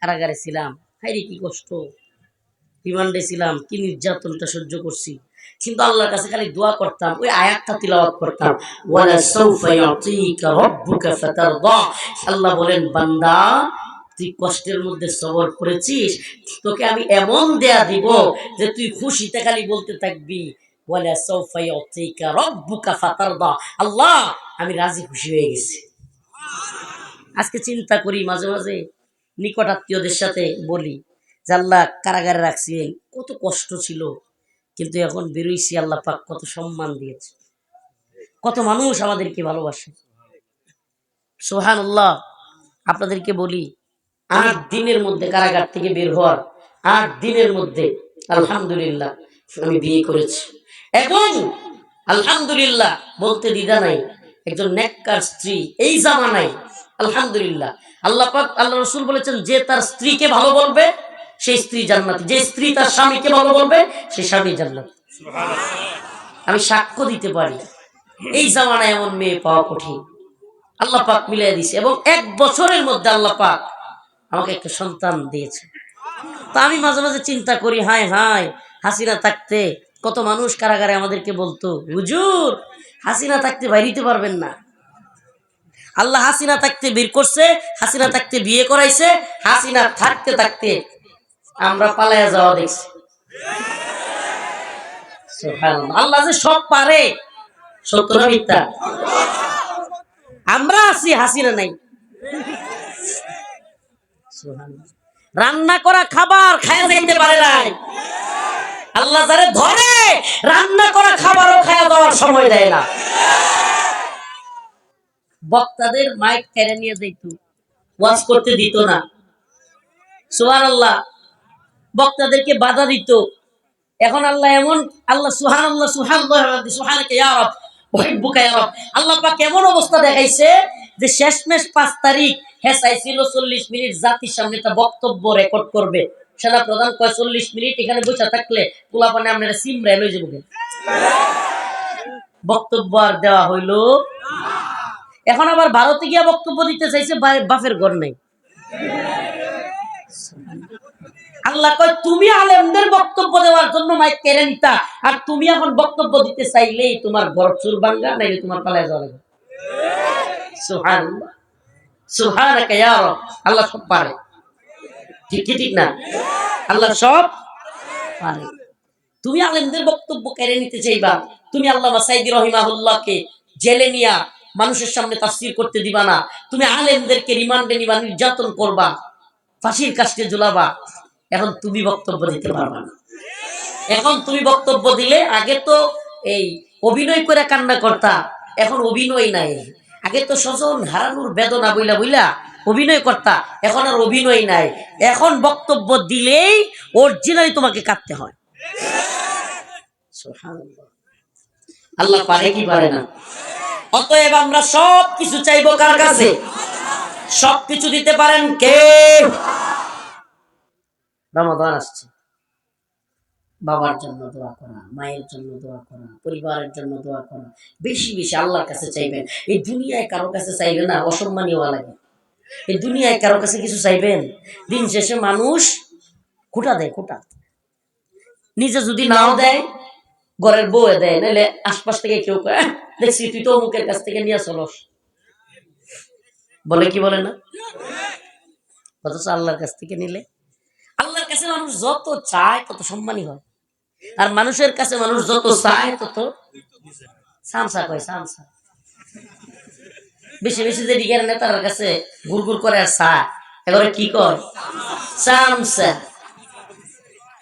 কারাগারে ছিলাম। হাইরে কি কষ্ট। রিমান্ডে ছিলাম, কি নির্যাতনটা সহ্য করছি। কিন্তু আল্লাহর কাছে খালি দোয়া করতাম, ওই আয়াতটা তিলাওয়াত করতাম। ওয়ালা সাউফা ইউতিকা রাব্বুকা ফাতারদা। আল্লাহ বলেন, বান্দা, তুই কষ্টের মধ্যে সবর করেছিস, তোকে আমি এমন দেয়া দিব যে তুই খুশিতে খালি বলতে থাকবি, ওয়ালা সাউফা ইউতিকা রাব্বুকা ফাতারদা। আল্লাহ, আমি রাজি খুশি হয়ে গেছি। আজকে চিন্তা করি মাঝে মাঝে নিকট আত্মীয়দের সাথে বলি যে, আল্লাহ কারাগারে রাখছি। কত কষ্ট ছিল। কিন্তু এখন বেরোইছি, আল্লাহ পাক কত সম্মান দিয়েছে। কত মানুষ আমাদেরকে ভালোবাসে। সোহান আল্লাহ আপনাদেরকে বলি, আট দিনের মধ্যে কারাগার থেকে বের হওয়ার আট দিনের মধ্যে, আলহামদুলিল্লাহ, আমি বিয়ে করেছি। এবং আলহামদুলিল্লাহ বলতে দ্বিধা নাই, একজন নেককার স্ত্রী এই জামানায় আলহামদুলিল্লাহ। আল্লাহ পাক আল্লাহ রসুল বলেছেন যে তার স্ত্রীকে ভালো বলবে সেই স্ত্রী জান্নাতি। যে স্ত্রী তার স্বামীকে ভালো বলবে সেই স্বামী জান্নাতি। আমি সাক্ষ্য দিতে পারি এই জামানায় এমন মেয়ে পাওয়া কঠিন। আল্লাহ পাক মিলিয়ে দিছে এবং এক বছরের মধ্যে আল্লাহ পাক আমাকে একটা সন্তান দিয়েছে। তা আমি মাঝে মাঝে চিন্তা করি হায় হায় হাসিনা থাকতে কত মানুষ কারাগারে আমাদেরকে বলতো হুজুর হাসিনা থাকতে বাইরিতে পারবেন না। আল্লাহ হাসিনা থাকতে বের করছে, হাসিনা থাকতে বিয়ে করাইছে, হাসিনা থাকতে থাকতে আমরা পালায়া যাওয়া দেখছি। আল্লাহ যে সব পারে না আমরা আছি, হাসিনা নাই। রান্না করা খাবার খায়া যাইতে পারে নাই। আল্লাহ ধরে, রান্না করা খাবারও খায়া দেওয়ার সময় দেয় না। বক্তাদের মাইক কেড়ে নিয়ে যাইতো। ওয়াজ করতে দিত না। সোহান আল্লাহ বক্তাদেরকে বাধা দিত। এখন আল্লাহ এমন, আল্লাহ সুহান আল্লাহ সুহান সুহানকে ইয়ারব ওহিব্বুকা ইয়ারব আল্লাহ পাক কেমন অবস্থা দেখাইছে যে শেষমেশ পাঁচ তারিখ হ্যাঁ চাইছিল চল্লিশ মিনিট জাতির সামনে একটা বক্তব্য রেকর্ড করবে। সেনা প্রধান কয়, চল্লিশ মিনিট এখানে বসে থাকলে পোলাপানে আপনারা সিমরা লই যাব বক্তব্য আর দেওয়া হইল এখন আবার ভারতে গিয়া বক্তব্য দিতে চাইছে বাপের ঘর নাই। আল্লাহ কয়, তুমি আলেমদের বক্তব্য দেওয়ার জন্য মাইক কেড়ে নিতা। আর তুমি এখন বক্তব্য দিতে চাইলেই তোমার ঘর চুর বাঙ্গা নাইলে তোমার পালায় যাওয়া সুবহানাল্লাহ। সুবহানাকা আল্লাহ সব পারে। ঠিক ঠিক না? আল্লাহ সব পারে। তুমি আলেমদের বক্তব্য কেড়ে নিতে চাইবা। তুমি আল্লাহ সাইদি রহিমাহুল্লাহকে জেলে নিয়া মানুষের সামনে তাফসির করতে দিবা না। তুমি আলেমদেরকে রিমান্ডে নিবা, নির্যাতন করবা, ফাঁসির কাস্টে ঝুলাবা। এখন তুমি বক্তব্য দিতে পারবা না। এখন তুমি বক্তব্য দিলে, আগে তো এই অভিনয় করে কান্না করতা, এখন অভিনয় নাই। আগে তো স্বজন হারানোর বেদনা বইলা বইলা অভিনয় করতা, এখন আর অভিনয় নাই। এখন বক্তব্য দিলেই অরিজিনালি তোমাকে কাঁদতে হয়। আল্লাহ পারে কি পারে না? অতএব আমরা সব কিছু চাইব কার কাছে? সব কিছু দিতে পারেন কে? রমাদান আসছে। বাবার জন্য দোয়া করা, মায়ের জন্য দোয়া করা, পরিবারের জন্য দোয়া করা। বেশি বেশি আল্লাহর কাছে চাইবেন। এই দুনিয়ায় কারও কাছে চাইবেন না অসম্মানী হওয়া লাগে। এই দুনিয়ায় কারও কাছে কিছু চাইবেন? দিন শেষে মানুষ খোটা দেয়, খোটা। নিজে যদি নাও দেয় ঘরের বউয়ে দেয় নাহলে আশপাশ থেকে কেউ কয় "আহ, দেখছি তুই তো অমুকের কাছ থেকে নিয়ে চলস। বলে কি বলে না? অথচ আল্লাহর কাছ থেকে নিলে। আল্লাহর কাছে মানুষ যত চায় তত সম্মানী হয়। আর মানুষের কাছে মানুষ যত চায় তত সামসা কয় সামসা। বেশি বেশি যে দিকের নেতার কাছে গুড় গুড় করে আর চায় এবারে কি কর সামসা।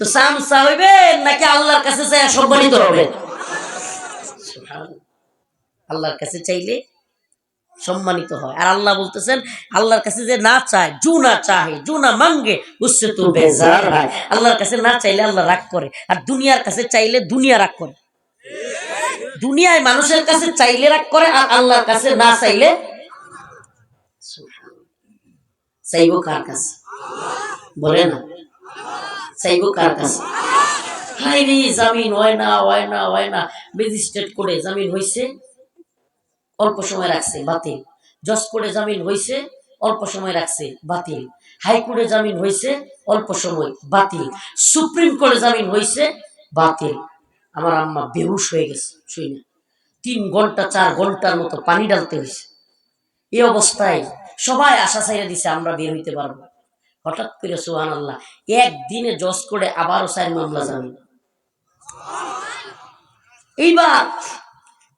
তো সামসা হইবে নাকি আল্লাহর কাছে চাই সম্মানিত হবে? আল্লাহর কাছে চাইলে সম্মানিত হয়। আর আল্লাহ বলতেছেন আল্লাহর কাছে যে না চায় জু না চাহে জু না মাঙ্গে উসে তো বেজার হয়। আল্লাহর কাছে না চাইলে আল্লাহ রাগ করে। আর দুনিয়ার কাছে চাইলে দুনিয়া রাগ করে। দুনিয়ায় মানুষের কাছে চাইলে রাগ করে আর আল্লাহর কাছে না চাইলে চাইব কার কাছে? বলে না। চাইব কার কাছে। হাই রে জামিন হয় না হয় না হয় না ম্যাজিস্ট্রেট করে জামিন হয়েছে অল্প সময় রাখছে, বাতিল। জজ করে জামিন হয়েছে অল্প সময় রাখছে, বাতিল। হাইকোর্টে জামিন হয়েছে অল্প সময়, বাতিল। সুপ্রিম কোর্টে জামিন হয়েছে বাতিল। আমার আম্মা বেহুশ হয়ে গেছে, শুই না। তিন ঘণ্টা, চার ঘণ্টার মতো পানি ডালতে হয়েছে এই অবস্থায় সবাই আশা ছাইরা দিছে, আমরা বের হইতে পারব হঠাৎ করে সুহান আল্লাহ একদিনে জজ করে আবারও চার মামলা জামিন এইবার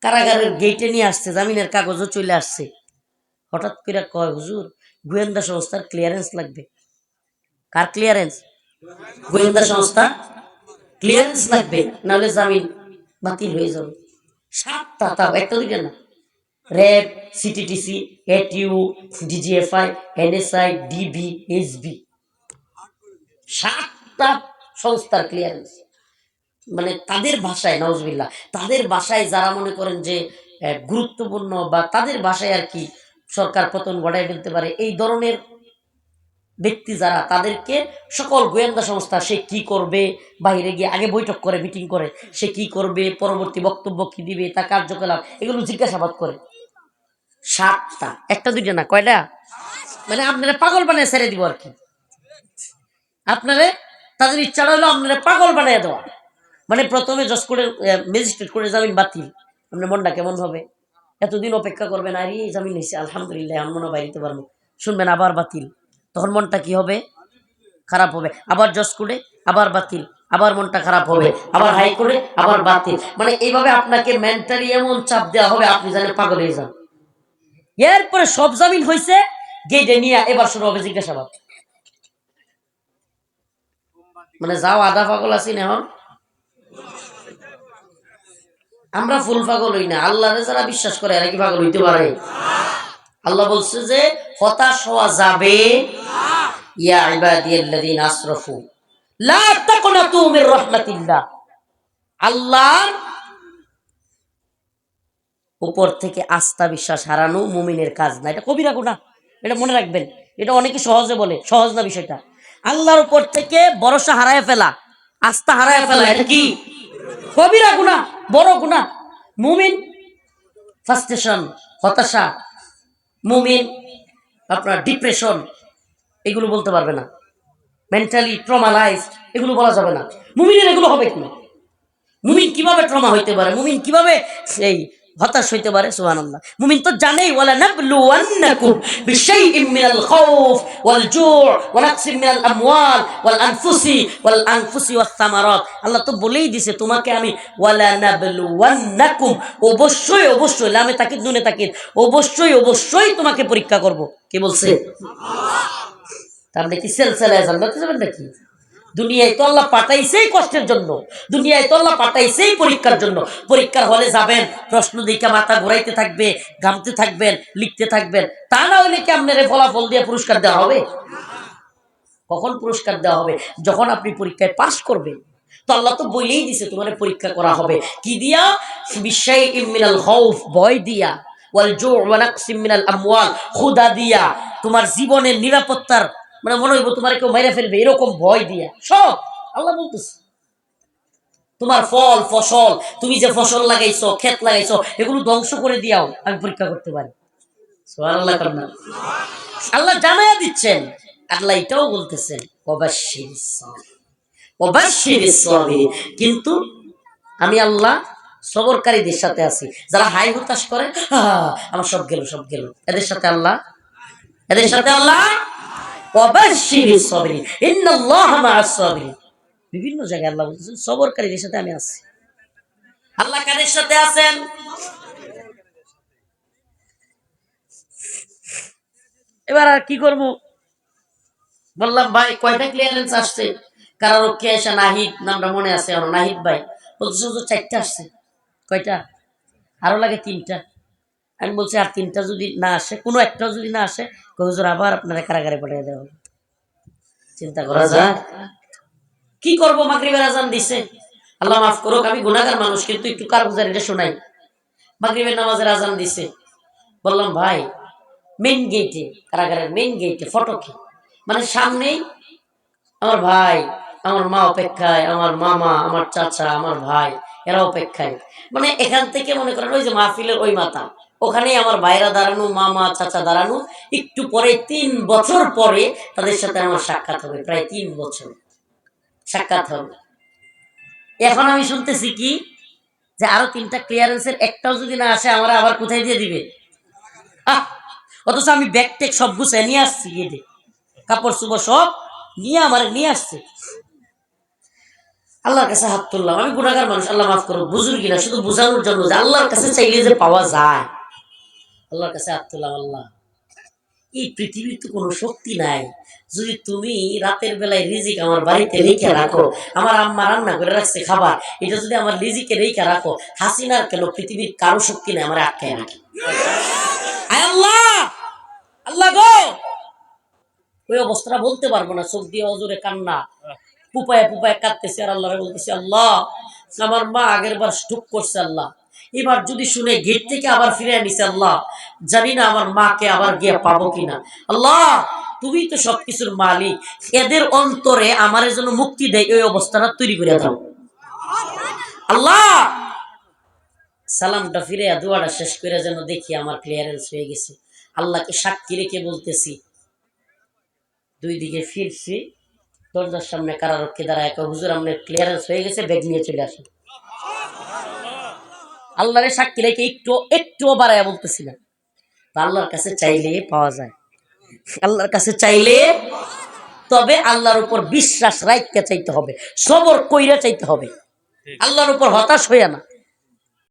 কারাগারের গেটে নিয়ে আসছে, জামিনের কাগজও চলে আসছে। হঠাৎ করে কয়, হুজুর, গোয়েন্দা সংস্থার ক্লিয়ারেন্স লাগবে। কার ক্লিয়ারেন্স গোয়েন্দা সংস্থা? ক্লিয়ারেন্স লাগবে, নাহলে জামিন বাতিল হয়ে যাবে। সাতটা, তাও একটা দুইটা না। RAB CTTC ATU DGFI NSI DB SB সাতটা সংস্থার ক্লিয়ারেন্স মানে তাদের ভাষায় নওয়াজবিল্লাহ তাদের ভাষায় যারা মনে করেন যে গুরুত্বপূর্ণ বা তাদের ভাষায় আর কি সরকার পতন ঘটায় ফেলতে পারে, এই ধরনের ব্যক্তি যারা, তাদেরকে সকল গোয়েন্দা সংস্থা, সে কি করবে, বাইরে গিয়ে আগে বৈঠক করে, মিটিং করে, সে কি করবে, পরবর্তী বক্তব্য কি দিবে, তার কার্যকলাপ, এগুলো জিজ্ঞাসাবাদ করে। সাতটা। একটা, দুইটা না, কয়টা? মানে আপনারা পাগল বানিয়ে ছেড়ে দিব আর কি। আপনারে তাদের ইচ্ছাটা হলো আপনারা পাগল বানিয়ে দেওয়া। মানে প্রথমে জজ কোর্টের ম্যাজিস্ট্রেট কোর্টে জামিন বাতিল। আপনার মনটা কেমন হবে? এতদিন অপেক্ষা করবেন, আর এই জামিন হয়েছে আলহামদুলিল্লাহ আমি মনে বাইরে পারব। শুনবেন, আবার বাতিল। তখন মনটা কি হবে? খারাপ হবে। আবার জজ কোর্টে আবার বাতিল। আবার মনটা খারাপ হবে। আবার হাইকোর্টে আবার বাতিল। মানে এইভাবে আপনাকে মেন্টালি এমন চাপ দেওয়া হবে, আপনি জানেন পাগল হয়ে যান। এরপরে সব জামিন হয়েছে গেটে নিয়ে এবার শুরু হবে জিজ্ঞাসাবাদ। মানে যাও আধা পাগল আছি না এখন। আমরা ফুল পাগল হই না, আল্লাহরে যারা বিশ্বাস করে, এরা কি পাগল হইতে পারে? আল্লাহ বলছে যে, হতাশ হওয়া যাবে। ইয়া ইবাদিয়াল্লাযীন আসরাফু, লা তাকনাতু মির রাহমাতিল্লাহ। আল্লাহর উপর থেকে আস্থা বিশ্বাস হারানো মুমিনের কাজ না। এটা কবিরা গুণা এটা মনে রাখবেন। এটা অনেকে সহজে বলে। সহজ না বিষয়টা। আল্লাহর উপর থেকে ভরসা হারায় ফেলা। আস্থা হারায় ফেলা। এটা কি? কবিরা গুণা বড় গুণা মুমিন ফাস্টেশন হতাশা। মুমিন আপনার ডিপ্রেশন এগুলো বলতে পারবে না। মেন্টালি ট্রমালাইজড এগুলো বলা যাবে না। মুমিনের এগুলো হবে কি? মুমিন কীভাবে ট্রমা হইতে পারে? মুমিন কীভাবে সেই হতাশ হইতে পারে, সুবহানাল্লাহ। মুমিন তো জানেই, ওয়ালা মিনাল ওয়াল জু' ওয়া মিনাল আমওয়াল ওয়াল আনফুসি ওয়াল আনফুসি ওয়াস সামারাত। আল্লাহ তো বলেই দিছে, তোমাকে আমি ওয়ালা নাবলুওয়ান্নাকুম অবশ্যই অবশ্যই, লামে তাকিদ, নুনে তাকিদ, অবশ্যই অবশ্যই তোমাকে পরীক্ষা করব। কে বলছে? তাহলে কি সেলসেলায় জান্নাতে নাকি? দুনিয়ায় তো আল্লাহ পাঠাইছেই কষ্টের জন্য। দুনিয়ায় তো আল্লাহ পাঠাইছেই পরীক্ষার জন্য। পরীক্ষার হলে যাবেন, প্রশ্ন দিকে মাথা ঘুরাইতে থাকবে, ঘামতে থাকবেন, লিখতে থাকবেন। তা না হলে কি আপনার ফলাফল দিয়ে পুরস্কার দেওয়া হবে? কখন পুরস্কার দেওয়া হবে? যখন আপনি পরীক্ষায় পাশ করবেন। তো আল্লাহ তো বলেই দিছে তোমার পরীক্ষা করা হবে। কি দিয়া? বিশ্বাই মিনাল খৌফ ভয় দিয়া। ওয়াল জু ওয়া নাকসিম মিনাল আমওয়াল খুদা দিয়া। তোমার জীবনের নিরাপত্তার মানে মনে হইব তোমার কেউ মেরে ফেলবে এরকম ভয় দিয়া। সব আল্লাহ বলতেছে তোমার ফল ফসল তুমি যে ফসল লাগাইছো ক্ষেত লাগাইছো এগুলো ধ্বংস করে দিয়াও আমি পরীক্ষা করতে পারি। আল্লাহ জানাইয়া দিচ্ছেন আল্লাহ এটাও বলতেছেন কিন্তু আমি আল্লাহ সবরকারীদের সাথে আছি। যারা হাই হতাশ করে "আহ, আমার সব গেল সব গেল। এদের সাথে আল্লাহ এদের সাথে আল্লাহ বিভিন্ন জায়গায় আল্লাহ বলতেছেন, সবরকারীদের সাথে আমি আছি। আল্লাহ কাদের সাথে আছেন? এবার আর কি করব? বললাম, ভাই, কয়টা ক্লিয়ারেন্স আসছে? কারও কে আসে নাহিদ নামটা মনে আছে আমার, নাহিদ ভাই। বলতেছে চারটা আসছে। কয়টা? আরও লাগে তিনটা। আমি বলছি আর তিনটা যদি না আসে কোনো একটাও যদি না আসে হুজুর আবার আপনারা কারাগারে পাঠিয়ে দেওয়া হবে চিন্তা করা যায় কি করব? মাগরিবের আজান দিছে। আল্লাহ মাফ করুক আমি গুনাহগার মানুষ কিন্তু একটু কারগুজার এটা শোনাই। মাগরিবের নামাজের আজান দিছে। বললাম ভাই মেন গেটে কারাগারের মেন গেটে ফটকে মানে সামনেই আমার ভাই আমার মা অপেক্ষায় আমার মামা আমার চাচা আমার ভাই এরা অপেক্ষায়। মানে এখান থেকে মনে করেন ওই যে মাহফিলের ওই মাথা। ওখানেই আমার ভাইরা দাঁড়ানো, মামা, চাচা দাঁড়ানো। একটু পরে, তিন বছর পরে তাদের সাথে আমার সাক্ষাৎ হবে, প্রায় তিন বছর। সাক্ষাৎ হবে। এখন আমি শুনতেছি কি, যে আরও তিনটা ক্লিয়ারেন্সের একটাও যদি না আসে, আমার আবার কোথায় দিয়ে দিবে! অথচ আমি ব্যাগ টেক সব গুছাই নিয়ে আসছি গেটে। কাপড় চুপড় সব নিয়ে আমার নিয়ে আসছে। আল্লাহর কাছে হাত তুললাম। আমি গুণাগার মানুষ, আল্লাহ মাফ করো বুঝুর কিনা শুধু বোঝানোর জন্য যে আল্লাহর কাছে চাইলে যে পাওয়া যায়। আল্লাহর কাছে হাত আল্লাহ। এই পৃথিবীর তো কোনো শক্তি নাই। যদি তুমি রাতের বেলায় রিজিক আমার বাড়িতে রেখে রাখো, আমার আম্মা রান্না করে রাখছে খাবার, এটা যদি আমার রিজিকে রেখে রাখো, হাসিনার কেন পৃথিবীর কারও শক্তি নাই আমার আটকায় রাখে আল্লাহ! আল্লাহ গো! ওই অবস্থাটা বলতে পারব না, চোখ দিয়ে অজরে কান্না। পুপায় পুপায় কাঁদতেছে আর আল্লাহ বলতেছে, আল্লাহ, আমার মা আগের বার স্টুক করছে আল্লাহ। এবার যদি শুনে গেট থেকে আবার ফিরে আনিছে আল্লাহ, জানি না আমার মাকে আবার গিয়ে পাবো কিনা। আল্লাহ, তুমি তো সবকিছুর মালিক। এদের অন্তরে আমার জন্য মুক্তি দেয় ওই অবস্থাটা তৈরি করে দাও। আল্লাহ! সালামটা ফিরে, দোয়াটা শেষ করে যেন দেখি আমার ক্লিয়ারেন্স হয়ে গেছে। আল্লাহকে সাক্ষী রেখে বলতেছি, দুই দিকে ফিরছি, দরজার সামনে কারারক্ষী দ্বারা এক হুজুর আপনার ক্লিয়ারেন্স হয়ে গেছে, ব্যাগ নিয়ে চলে আসেন আল্লাহরে সাক্ষী রেখে একটু একটুও বাড়াইয়া বলতেছি না। আল্লাহর কাছে চাইলে পাওয়া যায়। আল্লাহর কাছে চাইলে তবে আল্লাহর উপর বিশ্বাস রাখতে চাইতে হবে সবর কইরা চাইতে হবে। আল্লাহর উপর হতাশ হইয়া না।